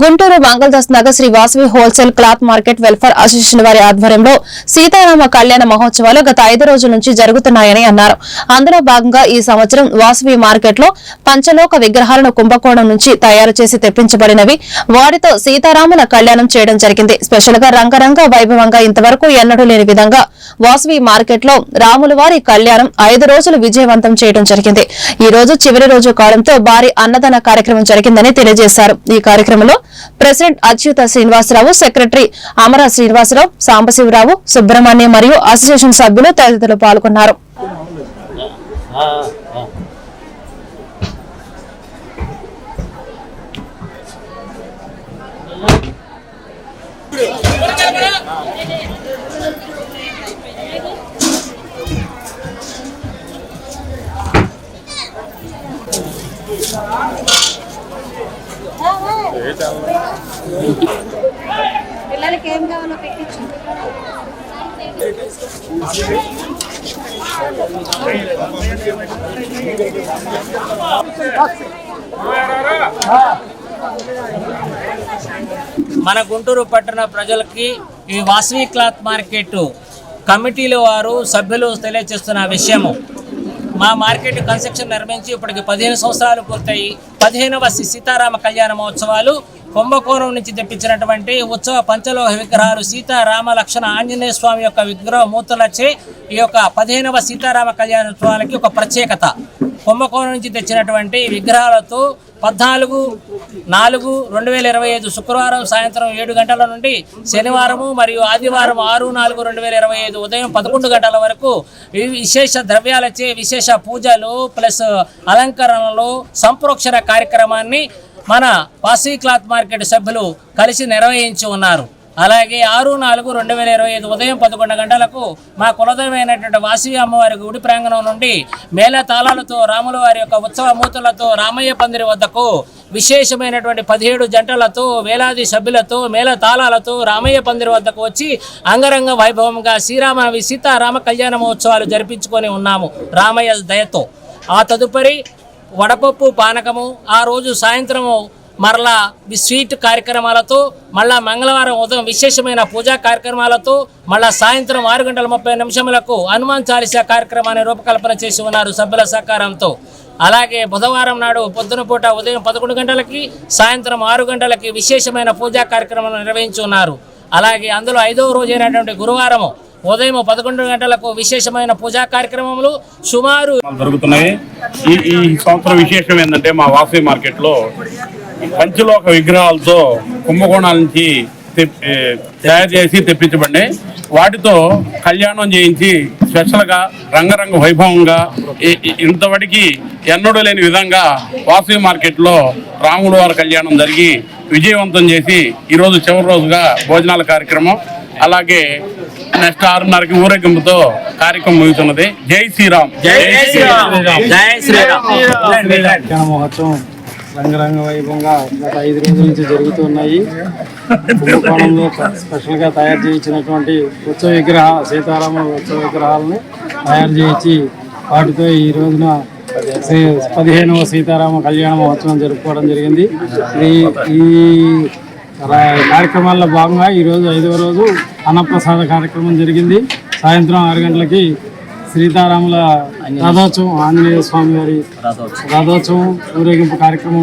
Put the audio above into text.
Guntur Mangaldas Nagar Sri Vasavi wholesale cloth market welfare association వారి ఆధ్వర్యంలో సీతారామ కళ్యాణ మహోత్సవాలు గత ఐదు రోజుల నుంచి జరుగుతున్నాయని అన్నారు. అందులో భాగంగా ఈ సంవత్సరం వాసవి మార్కెట్లో పంచలోక విగ్రహాలను కుంభకోణం నుంచి తయారు చేసి తెప్పించబడినవి. వాటితో సీతారాముల కళ్యాణం చేయడం జరిగింది. స్పెషల్గా రంగరంగ వైభవంగా ఇంతవరకు ఎన్నడూ లేని విధంగా వాసవి మార్కెట్లో రాముల వారి కళ్యాణం ఐదు రోజులు విజయవంతం చేయడం జరిగింది. ఈ రోజు చివరి రోజు కావడంతో భారీ అన్నదాన కార్యక్రమం జరిగిందని తెలియజేశారు. ఈ కార్యక్రమంలో ప్రెసిడెంట్ అచ్యుత శ్రీనివాసరావు సెక్రటరీ అమర శ్రీనివాసరావు సాంబశివరావు సుబ్రహ్మణ్యం మరియు అసోసియేషన్ సభ్యులు తదితరులు పాల్గొన్నారు. పిల్లలకి ఏం కావాలో పెట్టించు. మన గుంటూరు పట్టణ ప్రజలకి ఈ వాసవి క్లాత్ మార్కెట్ కమిటీల వారు సభ్యులు తెలియజేస్తున్న విషయము. మా మార్కెట్ కన్స్ట్రక్షన్ నిర్మించి ఇప్పటికి పదిహేను సంవత్సరాలు పూర్తయి పదిహేనవ సీతారామ కళ్యాణ మహోత్సవాలు కుంభకోణం నుంచి తెప్పించినటువంటి ఉత్సవ పంచలోహ విగ్రహాలు సీతారామ లక్షణ ఆంజనేయ స్వామి యొక్క విగ్రహ మూర్తులచే ఈ యొక్క పదిహేనవ సీతారామ కళ్యాణోత్సవాలకి ఒక ప్రత్యేకత. కుంభకోణం నుంచి తెచ్చినటువంటి విగ్రహాలతో పద్నాలుగు నాలుగు రెండు వేల ఇరవై ఐదు శుక్రవారం సాయంత్రం ఏడు గంటల నుండి శనివారము మరియు ఆదివారం ఆరు నాలుగు రెండు వేల ఇరవై ఐదు ఉదయం పదకొండు గంటల వరకు విశేష ద్రవ్యాలచే విశేష పూజలు ప్లస్ అలంకరణలు సంప్రోక్షణ కార్యక్రమాన్ని మన వాసీ క్లాత్ మార్కెట్ సభ్యులు కలిసి నిర్వహించి ఉన్నారు. అలాగే ఆరు నాలుగు రెండు వేల ఇరవై ఐదు ఉదయం పదకొండు గంటలకు మా కులదైవమైనటువంటి వాసవి అమ్మవారి గుడి ప్రాంగణం నుండి మేళ తాళాలతో రాముల వారి యొక్క ఉత్సవ మూర్తులతో రామయ్య పందిరి వద్దకు విశేషమైనటువంటి పదిహేడు జంటలతో వేలాది సభ్యులతో మేళ తాళాలతో రామయ్య పందిరి వద్దకు వచ్చి అంగరంగ వైభవంగా శ్రీరామ సీతారామ కళ్యాణ మహోత్సవాలు జరిపించుకొని ఉన్నాము. రామయ్య దయతో. ఆ తదుపరి వడపప్పు పానకము ఆ రోజు సాయంత్రము మరలా స్వీట్ కార్యక్రమాలతో మళ్ళా మంగళవారం ఉదయం విశేషమైన పూజా కార్యక్రమాలతో మళ్ళా సాయంత్రం ఆరు గంటల ముప్పై నిమిషములకు హనుమాన్ చాలీసా కార్యక్రమాన్ని రూపకల్పన చేసి ఉన్నారు సభ్యుల సహకారంతో. అలాగే బుధవారం నాడు పొద్దున పూట ఉదయం పదకొండు గంటలకి సాయంత్రం ఆరు గంటలకి విశేషమైన పూజా కార్యక్రమాలు నిర్వహించి ఉన్నారు. అలాగే అందులో ఐదవ రోజైనటువంటి గురువారము ఉదయం పదకొండు గంటలకు విశేషమైన పూజా కార్యక్రమములు సుమారు జరుగుతున్నాయి. ఈ ఈ సంవత్సరం విశేషం ఏంటంటే మా వాసవి మార్కెట్లో పంచలోక విగ్రహాలతో కుంభకోణాల నుంచి తయారు చేసి తెప్పించబడి వాటితో కళ్యాణం చేయించి స్పెషల్గా రంగరంగ వైభవంగా ఇంతవరకు ఎన్నడూ లేని విధంగా వాసవి మార్కెట్లో రాముడు వారి కళ్యాణం జరిగి విజయవంతం చేసి ఈరోజు చివరి రోజుగా భోజనాల కార్యక్రమం. అలాగే నెక్స్ట్ ఆరున్నరకి ఊరేగింపుతో కార్యక్రమం ముగుతున్నది. జై శ్రీరామ్. జై శ్రీరామ్. జై శ్రీరామ్. కళ్యాణ మహోత్సవం రంగరంగ వైభవంగా గత ఐదు రోజుల నుంచి జరుగుతున్నాయి. కుంభకోణంలో స్పెషల్గా తయారు చేయించినటువంటి ఉత్సవ విగ్రహ సీతారామ ఉత్సవ విగ్రహాలను తయారు చేయించి వాటితో ఈ రోజున పదిహేనవ సీతారామ కళ్యాణ మహోత్సవం జరుపుకోవడం జరిగింది. ఈ కార్యక్రమాల్లో భాగంగా ఈరోజు ఐదవ రోజు అన్నప్రసాద కార్యక్రమం జరిగింది. సాయంత్రం ఆరు గంటలకి సీతారాముల రథోత్సవం ఆంజనేయ స్వామి వారి రథోత్సవం ఊరేగింపు కార్యక్రమం